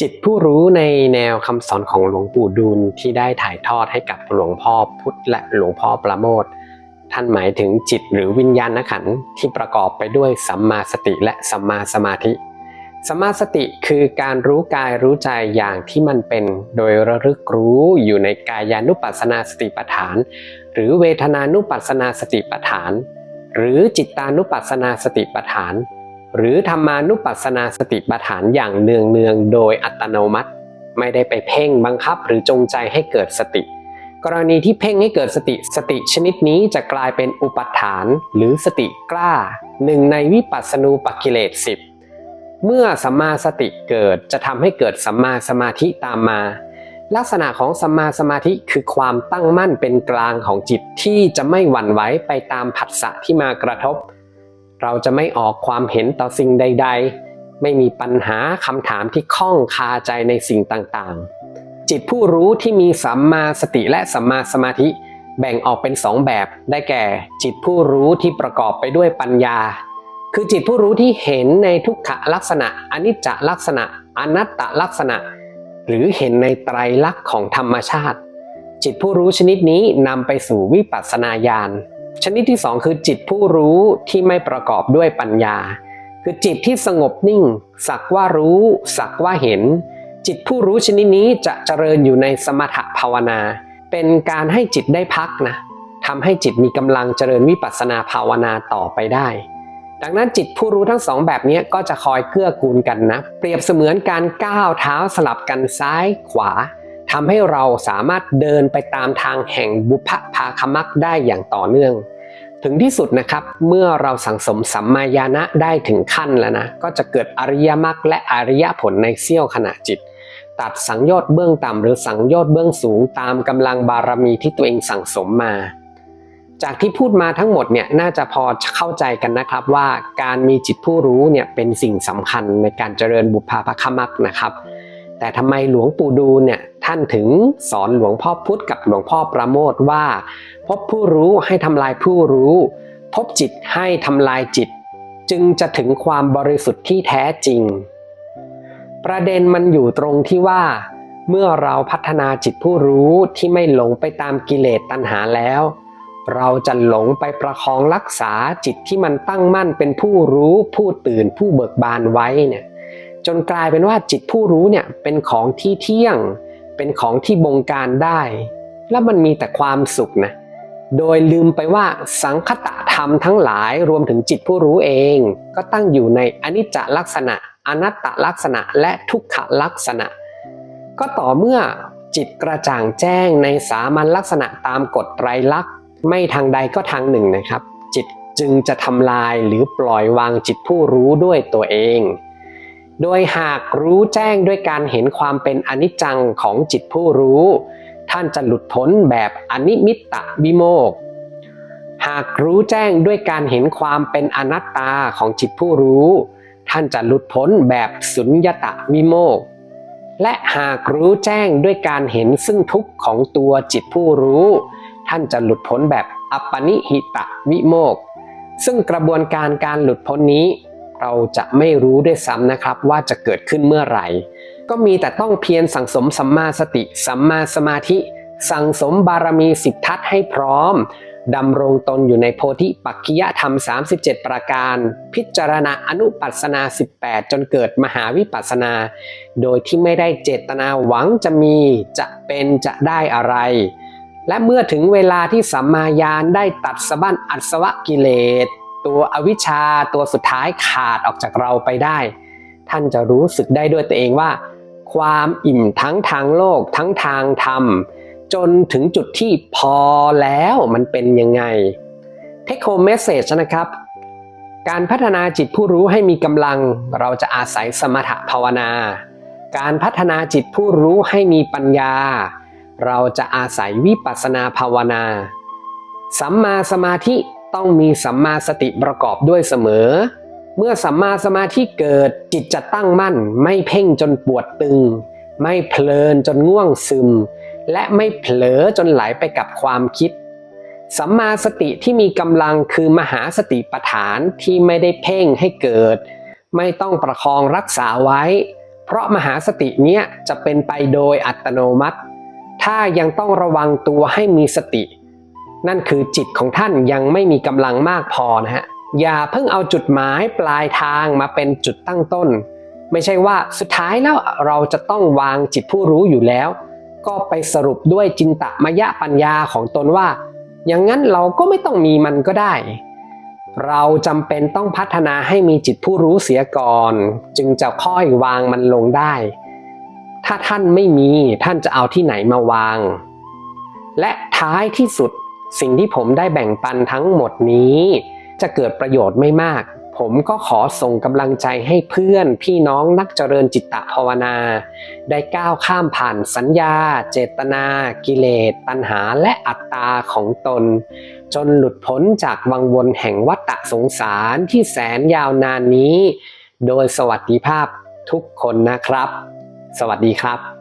จิตผู้รู้ในแนวคำสอนของหลวงปู่ดูลที่ได้ถ่ายทอดให้กับหลวงพ่อพุทธและหลวงพ่อประโมทท่านหมายถึงจิตหรือวิญญาณขันธ์ที่ประกอบไปด้วยสัมมาสติและสัมมาสมาธิสัมมาสติคือการรู้กายรู้ใจอย่างที่มันเป็น โดยระลึกรู้อยู่ในกายานุปัสสนาสติปัฏฐาน หรือเวทนานุปัสสนาสติปัฏฐาน หรือจิตตานุปัสสนาสติปัฏฐาน หรือธรรมานุปัสสนาสติปัฏฐานอย่างเนืองเนืองๆโดยอัตโนมัติ ไม่ได้ไปเพ่งบังคับหรือจงใจให้เกิดสติ กรณีที่เพ่งให้เกิดสติสติชนิดนี้จะกลายเป็นอุปัฏฐาน หรือสติกล้าหนึ่งในวิปัสสนูปกิเลสสิบเมื่อสัมมาสติเกิดจะทำให้เกิดสัมมาสมาธิตามมา ลักษณะของสัมมาสมาธิคือความตั้งมั่นเป็นกลางของจิตที่จะไม่หวั่นไหวไปตามผัสสะที่มากระทบ เราจะไม่ออกความเห็นต่อสิ่งใด ๆ ไม่มีปัญหาคำถามที่ข้องคาใจในสิ่งต่างๆ จิตผู้รู้ที่มีสัมมาสติและสัมมาสมาธิ แบ่งออกเป็นสองแบบ ได้แก่ จิตผู้รู้ที่ประกอบไปด้วยปัญญา คือจิตผู้รู้ที่เห็นในทุกขลักษณะ อนิจจลักษณะ อนัตตลักษณะ หรือเห็นในไตรลักษณ์ของธรรมชาติ จิตผู้รู้ชนิดนี้นำไปสู่วิปัสสนาญาณ ชนิดที่สองคือจิตผู้รู้ที่ไม่ประกอบด้วยปัญญา คือจิตที่สงบนิ่ง สักว่ารู้ สักว่าเห็น จิตผู้รู้ชนิดนี้จะเจริญอยู่ในสมถภาวนา เป็นการให้จิตได้พักนะทำให้จิตมีกำลังเจริญวิปัสสนาภาวนาต่อไปได้ ดังนั้นจิตผู้รู้ทั้งสองแบบนี้ก็จะคอยเกื้อกูลกันนะ เปรียบเสมือนการก้าวเท้าสลับกันซ้ายขวา ทำให้เราสามารถเดินไปตามทางแห่งบุพภาคมักได้อย่างต่อเนื่อง ถึงที่สุดนะครับเมื่อเราสังสมสัมมาญาณะได้ถึงขั้นแล้วนะก็จะเกิดอริยมรรคและอริยผลในเสี้ยวขณะจิต ตัดสังโยชน์เบื้องต่ำหรือสังโยชน์เบื้องสูงตามกำลังบารมีที่ตัวเองสั่งสมมาจากที่พูดมาทั้งหมดเนี่ยน่าจะพอเข้าใจกันนะครับว่าการมีจิตผู้รู้เนี่ยเป็นสิ่งสำคัญในการเจริญบุพภาคมักนะครับ แต่ทำไมหลวงปู่ดูลเนี่ย ท่านถึงสอนหลวงพ่อพุธกับหลวงพ่อประโมทว่า พบผู้รู้ให้ทำลายผู้รู้ พบจิตให้ทำลายจิต จึงจะถึงความบริสุทธิ์ที่แท้จริง ประเด็นมันอยู่ตรงที่ว่า เมื่อเราพัฒนาจิตผู้รู้ที่ไม่หลงไปตามกิเลสตัณหาแล้ว เราจะหลงไปประคองรักษาจิตที่มันตั้งมั่นเป็นผู้รู้ผู้ตื่นผู้เบิกบานไว้เนี่ยจนกลายเป็นว่าจิตผู้รู้เนี่ยเป็นของที่เที่ยง เป็นของที่บงการได้ แล้วมันมีแต่ความสุขนะ โดยลืมไปว่าสังคตะธรรมทั้งหลายรวมถึงจิตผู้รู้เอง ก็ตั้งอยู่ในอนิจจลักษณะ อนัตตลักษณะและทุกขลักษณะ ก็ต่อเมื่อจิตกระจ่างแจ้งในสามัญลักษณะตามกฎไตรลักษณ์ไม่ทางใดก็ทางหนึ่งนะครับ จิตจึงจะทำลายหรือปล่อยวางจิตผู้รู้ด้วยตัวเอง โดยหากรู้แจ้งด้วยการเห็นความเป็นอนิจจังของจิตผู้รู้ ท่านจะหลุดพ้นแบบอนิมิตตวิโมก หากรู้แจ้งด้วยการเห็นความเป็นอนัตตาของจิตผู้รู้ ท่านจะหลุดพ้นแบบสุญญตะวิโมก และหากรู้แจ้งด้วยการเห็นซึ่งทุกข์ของตัวจิตผู้รู้ ท่านจะหลุดพ้นแบบอปปนิหิตะวิโมก ซึ่งกระบวนการการหลุดพ้นนี้ เราจะไม่รู้ด้วยซ้ำนะครับว่าจะเกิดขึ้นเมื่อไหร่ ก็มีแต่ต้องเพียรสั่งสมสัมมาสติสัมมาสมาธิ สั่งสมบารมีสิบทัศให้พร้อมดำรงตนอยู่ในโพธิปักขิยธรรม 37 ประการ พิจารณาอนุปัสสนา 18 จนเกิดมหาวิปัสสนา โดยที่ไม่ได้เจตนาหวังจะมีจะเป็นจะได้อะไร และเมื่อถึงเวลาที่สัมมาญาณได้ตัดสะบั้นอัศวะกิเลส ตัวอวิชชาตัวสุดท้ายขาดออกจากเราไปได้ ท่านจะรู้สึกได้ด้วยตัวเองว่า ความอิ่มทั้งทางโลกทั้งทางธรรม จนถึงจุดที่พอแล้วมันเป็นยังไง Take home message นะครับ การพัฒนาจิตผู้รู้ให้มีกำลังเราจะอาศัยสมถภาวนา การพัฒนาจิตผู้รู้ให้มีปัญญา เราจะอาศัยวิปัสสนาภาวนา สัมมาสมาธิ ต้องมีสัมมาสติประกอบด้วยเสมอ เมื่อสัมมาสมาธิเกิดจิตจะตั้งมั่น ไม่เพ่งจนปวดตึง ไม่เพลินจนง่วงซึม และไม่เผลอจนไหลไปกับความคิด สัมมาสติที่มีกำลังคือมหาสติปัฏฐานที่ไม่ได้เพ่งให้เกิด ไม่ต้องประคองรักษาไว้ เพราะมหาสติเนี้ยจะเป็นไปโดยอัตโนมัติ ถ้ายังต้องระวังตัวให้มีสติ นั่นคือจิตของท่านยังไม่มีกำลังมากพอนะฮะอย่าเพิ่งเอาจุดหมายปลายทางมาเป็นจุดตั้งต้น ไม่ใช่ว่าสุดท้ายแล้วเราจะต้องวางจิตผู้รู้อยู่แล้ว ก็ไปสรุปด้วยจินตมยะปัญญาของตนว่า อย่างนั้นเราก็ไม่ต้องมีมันก็ได้ เราจำเป็นต้องพัฒนาให้มีจิตผู้รู้เสียก่อน จึงจะค่อยวางมันลงได้ ถ้าท่านไม่มีท่านจะเอาที่ไหนมาวาง และท้ายที่สุด สิ่งที่ผมได้แบ่งปันทั้งหมดนี้ จะเกิดประโยชน์ไม่มาก ผมก็ขอส่งกำลังใจให้เพื่อนพี่น้องนักเจริญจิตตภาวนา ได้ก้าวข้ามผ่านสัญญา เจตนา กิเลส ตัณหาและอัตตาของตน จนหลุดพ้นจากวังวนแห่งวัฏฏสงสารที่แสนยาวนานนี้ โดยสวัสดิภาพทุกคนนะครับ สวัสดีครับ